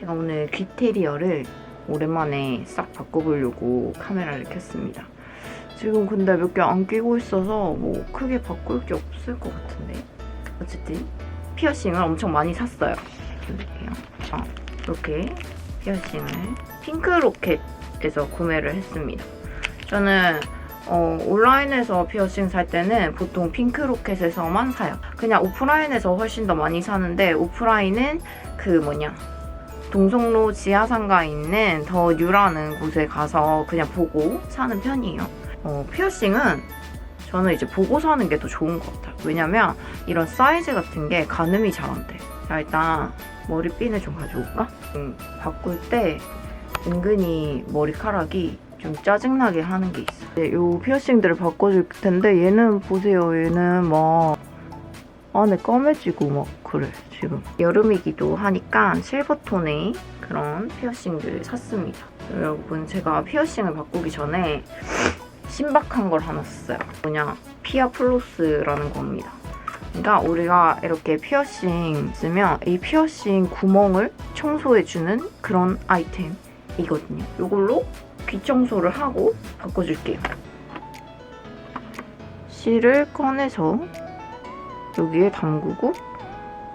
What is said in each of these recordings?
제가 오늘 귀테리어를 오랜만에 싹 바꿔보려고 카메라를 켰습니다. 지금 근데 몇 개 안 끼고 있어서 뭐 크게 바꿀 게 없을 것 같은데. 어쨌든 피어싱을 엄청 많이 샀어요. 볼게요. 어, 이렇게 피어싱을 핑크로켓에서 구매를 했습니다. 저는 어, 온라인에서 피어싱 살 때는 보통 핑크로켓에서만 사요. 그냥 오프라인에서 훨씬 더 많이 사는데 오프라인은 그 뭐냐 동성로 지하상가에 있는 더 뉴라는 곳에 가서 그냥 보고 사는 편이에요. 어, 피어싱은 저는 이제 보고 사는 게 더 좋은 것 같아요. 왜냐면 이런 사이즈 같은 게 가늠이 잘 안 돼. 자 일단 머리핀을 좀 가져올까? 음, 바꿀 때 은근히 머리카락이 좀 짜증나게 하는 게 있어. 네, 요 피어싱들을 바꿔줄 텐데 얘는 보세요. 얘는 막 안에 까매지고 막 그래 지금. 여름이기도 하니까 실버톤의 그런 피어싱들 샀습니다. 여러분 제가 피어싱을 바꾸기 전에 신박한 걸 하나 샀어요. 뭐냐 피아 플로스라는 겁니다. 그러니까 우리가 이렇게 피어싱 쓰면 이 피어싱 구멍을 청소해주는 그런 아이템이거든요. 이걸로 귀 청소를 하고 바꿔줄게요. 실을 꺼내서 여기에 담그고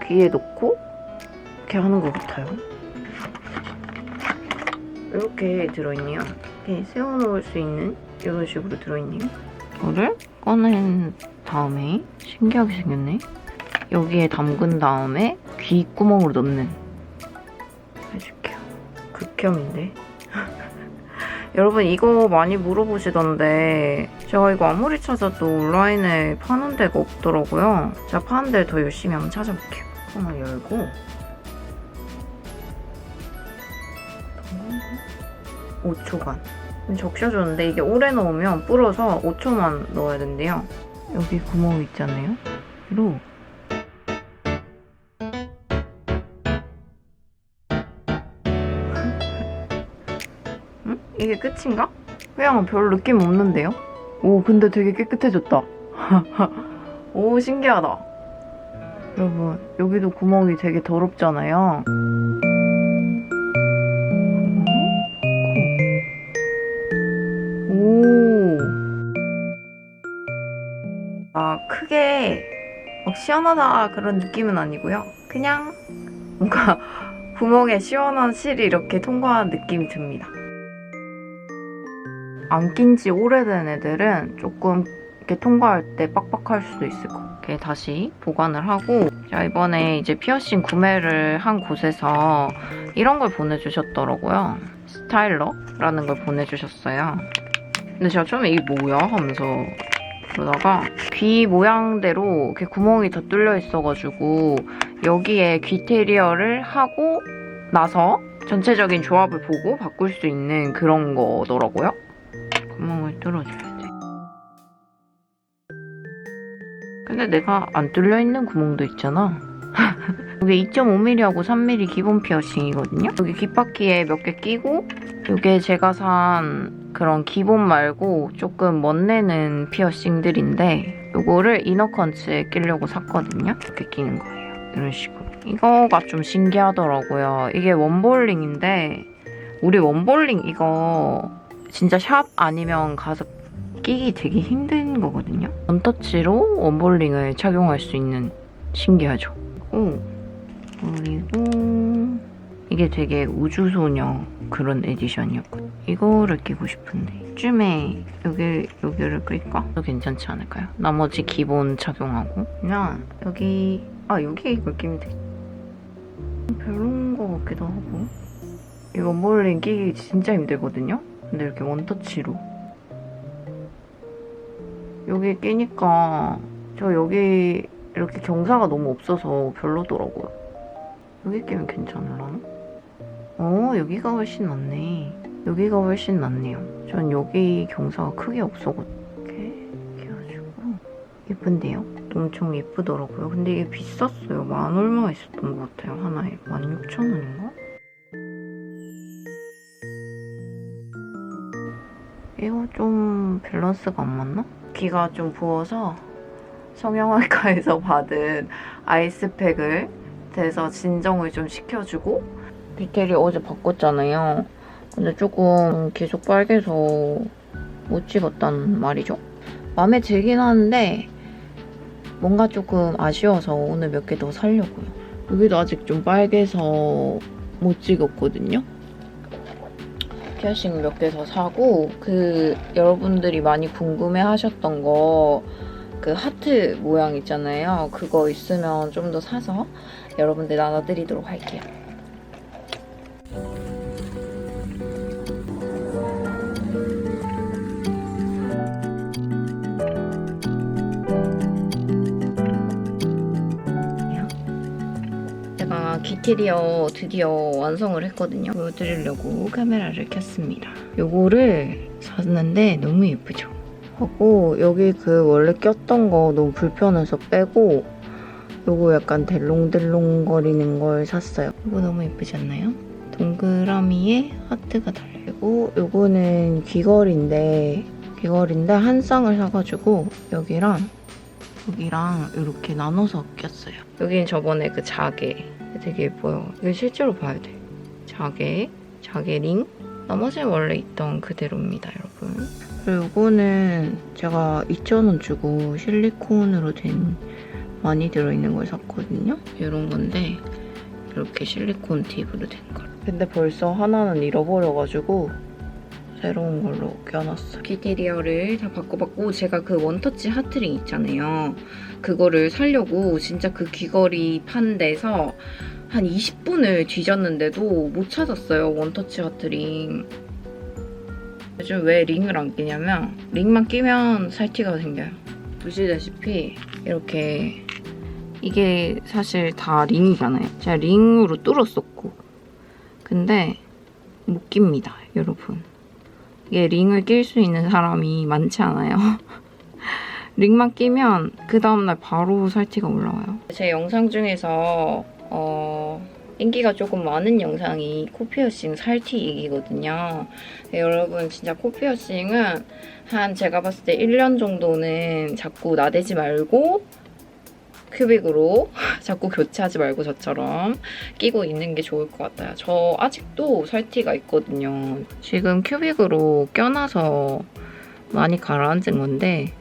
귀에 넣고 이렇게 하는 것 같아요. 이렇게 들어있네요. 이렇게 세워놓을 수 있는 이런 식으로 들어있네요. 이거를 꺼낸 다음에 신기하게 생겼네. 여기에 담근 다음에 귀 구멍으로 넣는 해줄게요. 극혐인데. 여러분 이거 많이 물어보시던데 제가 이거 아무리 찾아도 온라인에 파는 데가 없더라고요. 제가 파는 데를 더 열심히 한번 찾아볼게요. 하나 열고 5초간 적셔줬는데 이게 오래 넣으면 불어서 5초만 넣어야 된대요. 여기 구멍 있잖아요. 로 응? 이게 끝인가? 그냥 별 느낌 없는데요? 오 근데 되게 깨끗해졌다. 오 신기하다. 여러분 여기도 구멍이 되게 더럽잖아요. 오. 아, 크게 막 시원하다 그런 느낌은 아니고요. 그냥 뭔가 구멍에 시원한 실이 이렇게 통과한 느낌이 듭니다. 안 낀 지 오래된 애들은 조금 이렇게 통과할 때 빡빡할 수도 있을 것 같아요. 다시 보관을 하고 제가 이번에 이제 피어싱 구매를 한 곳에서 이런 걸 보내주셨더라고요. 스타일러라는 걸 보내주셨어요. 근데 제가 처음에 이게 뭐야 하면서 그러다가 귀 모양대로 이렇게 구멍이 더 뚫려 있어가지고 여기에 귀 테리어를 하고 나서 전체적인 조합을 보고 바꿀 수 있는 그런 거더라고요. 구멍을 뚫어줘야 돼. 근데 내가 안 뚫려 있는 구멍도 있잖아. 이게 2.5mm하고 3mm 기본 피어싱이거든요. 여기 귓바퀴에 몇 개 끼고 이게 제가 산 그런 기본 말고 조금 멋내는 피어싱들인데 이거를 이너컨츠에 끼려고 샀거든요. 이렇게 끼는 거예요. 이런 식으로. 이거가 좀 신기하더라고요. 이게 원볼링인데 우리 원볼링 이거 진짜 샵 아니면 가서 끼기 되게 힘든 거거든요. 원터치로 원볼링을 착용할 수 있는 신기하죠. 오. 그리고 이게 되게 우주소녀 그런 에디션이었거든요. 이거를 끼고 싶은데 쯤에 여기, 여기를 끌까? 또 괜찮지 않을까요? 나머지 기본 착용하고 그냥 여기 아 여기 이걸 끼면 되겠다. 별로인 것 같기도 하고 이 원볼링 끼기 진짜 힘들거든요? 근데 이렇게 원터치로 여기 끼니까 저 여기 이렇게 경사가 너무 없어서 별로더라고요. 여기 끼면 괜찮을라나? 어, 여기가 훨씬 낫네. 여기가 훨씬 낫네요. 전 여기 경사가 크게 없어가지고. 이렇게 끼워주고. 예쁜데요? 엄청 예쁘더라고요. 근데 이게 비쌌어요. 만 얼마 있었던 것 같아요. 하나에. 만 육천 원인가? 이거 좀 밸런스가 안 맞나? 귀가 좀 부어서 성형외과에서 받은 아이스팩을 대서 진정을 좀 시켜주고 디테일이 어제 바꿨잖아요. 근데 조금 계속 빨개서 못 찍었단 말이죠. 마음에 들긴 하는데 뭔가 조금 아쉬워서 오늘 몇 개 더 살려고요. 여기도 아직 좀 빨개서 못 찍었거든요. 피어싱 몇 개 더 사고 그 여러분들이 많이 궁금해 하셨던 거 그 하트 모양 있잖아요. 그거 있으면 좀 더 사서 여러분들 나눠드리도록 할게요. 기티리어 드디어 완성을 했거든요. 보여드리려고 카메라를 켰습니다. 요거를 샀는데 너무 예쁘죠? 하고 여기 그 원래 꼈던 거 너무 불편해서 빼고 요거 약간 델롱델롱 거리는 걸 샀어요. 이거 너무 예쁘지 않나요? 동그라미에 하트가 달리고 요거는 귀걸이인데 귀걸이인데 한 쌍을 사가지고 여기랑 여기랑 이렇게 나눠서 꼈어요. 여기는 저번에 그 자개 되게 예뻐요. 이거 실제로 봐야 돼. 자개, 자개 링. 나머지는 원래 있던 그대로입니다, 여러분. 그리고 이거는 제가 2,000원 주고 실리콘으로 된 많이 들어있는 걸 샀거든요. 이런 건데 이렇게 실리콘 팁으로 된 거. 근데 벌써 하나는 잃어버려가지고 새로운 걸로 껴놨어요. 기테리어를 다 바꿔봤고 제가 그 원터치 하트링 있잖아요. 그거를 살려고 진짜 그 귀걸이 판 데서 한 20분을 뒤졌는데도 못 찾았어요. 원터치 하트링. 요즘 왜 링을 안 끼냐면 링만 끼면 살티가 생겨요. 보시다시피 이렇게 이게 사실 다 링이잖아요. 제가 링으로 뚫었었고 근데 못 낍니다, 여러분. 이게 링을 낄 수 있는 사람이 많지 않아요. 링만 끼면 그 다음날 바로 살티가 올라와요. 제 영상 중에서 어, 인기가 조금 많은 영상이 코피어싱 살티 얘기거든요. 네, 여러분 진짜 코피어싱은 한 제가 봤을 때 1년 정도는 자꾸 나대지 말고 큐빅으로 자꾸 교체하지 말고 저처럼 끼고 있는 게 좋을 것 같아요. 저 아직도 살티가 있거든요. 지금 큐빅으로 껴놔서 많이 가라앉은 건데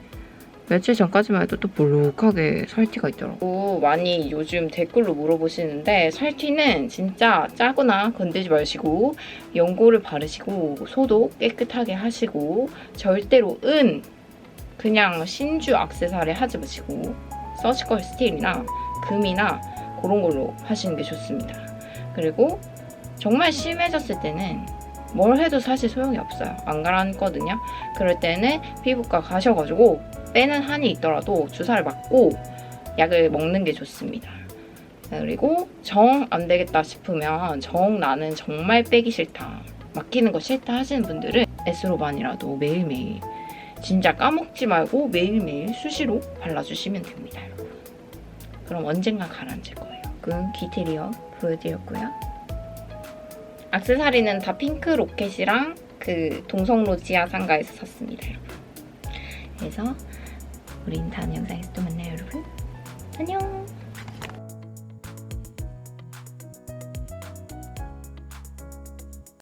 며칠 전까지만 해도 또 볼록하게 살티가 있더라고. 많이 요즘 댓글로 물어보시는데 살티는 진짜 짜거나 건들지 마시고 연고를 바르시고 소독 깨끗하게 하시고 절대로 은 그냥 신주 악세사리 하지 마시고 서지컬 스틸이나 금이나 그런 걸로 하시는 게 좋습니다. 그리고 정말 심해졌을 때는 뭘 해도 사실 소용이 없어요. 안 가라앉거든요. 그럴 때는 피부과 가셔가지고 빼는 한이 있더라도 주사를 맞고 약을 먹는 게 좋습니다. 그리고 정 안 되겠다 싶으면 정 나는 정말 빼기 싫다. 맡기는 거 싫다 하시는 분들은 에스로반이라도 매일매일 진짜 까먹지 말고 매일매일 수시로 발라주시면 됩니다. 그럼 언젠가 가라앉을 거예요. 그 기테리어 보여드렸고요. 악세사리는 다 핑크 로켓이랑 그 동성 로 지하 상가에서 샀습니다, 여러분. 그래서 우린 다음 영상에서 또 만나요, 여러분. 안녕!